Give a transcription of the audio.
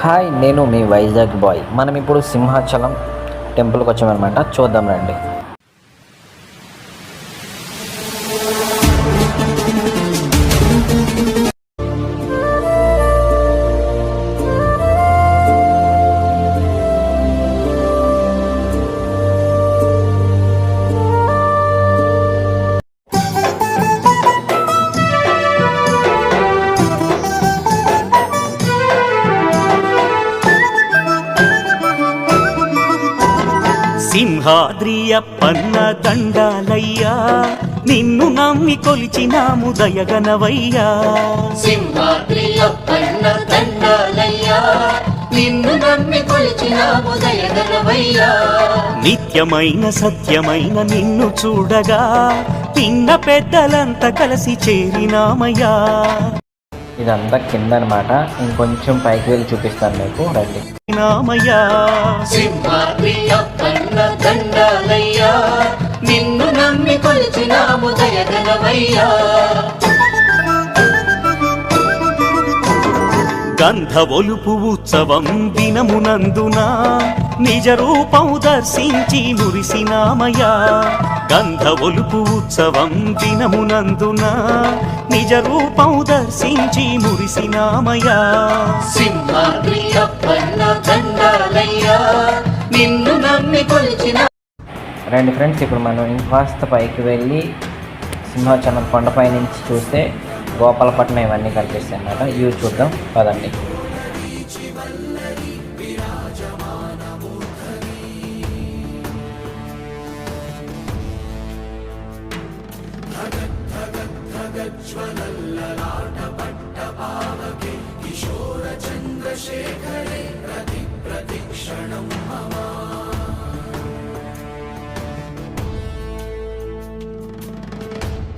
Hi నేను మీ Vizag bye. మనం ఇప్పుడు సింహాచలం టెంపుల్కి వచ్చామన్నమాట. చూద్దాం రండి. సింహాద్రి అప్పన్న దండాలయ్యా నిన్ను నమ్మి కొలిచినాము దయగనవయ్యా. సింహాద్రి అప్పన్న దండాలయ్యా నిన్ను నమ్మి కొలిచినాము దయగలవయ్యా నిత్యమైన సత్యమైన నిన్ను చూడగా పిన్న పెద్దలంతా కలిసి చేరినామయ్యా. ఇదంతా కింద అనమాట ఇంకొంచెం పైకి వెళ్ళి చూపిస్తాను మీకు. రండి. నామయ్యా. దండాలయ్యా. నిన్ను నమ్మి కొలిచినాము దయగలవయ్యా గంధ ఒలుపు ఉత్సవం దినమునందున నిజ రూపం దర్శించి మురిసినామయ్యా. గంధ ఒలుపు ఉత్సవం దినమునందున నిజ రూపం దర్శించి మురిసినామయ్యా. సింహాద్రి అప్పన్న దండాలయ్యా. రండి ఫ్రెండ్స్ ఇప్పుడు మనం ఇంకాస్త పైకి వెళ్ళి సింహాచలం కొండపై నుంచి చూస్తే గోపాలపట్నం ఇవన్నీ కనిపిస్తాయి అన్నమాట. ఇవి చూద్దాం పదండి.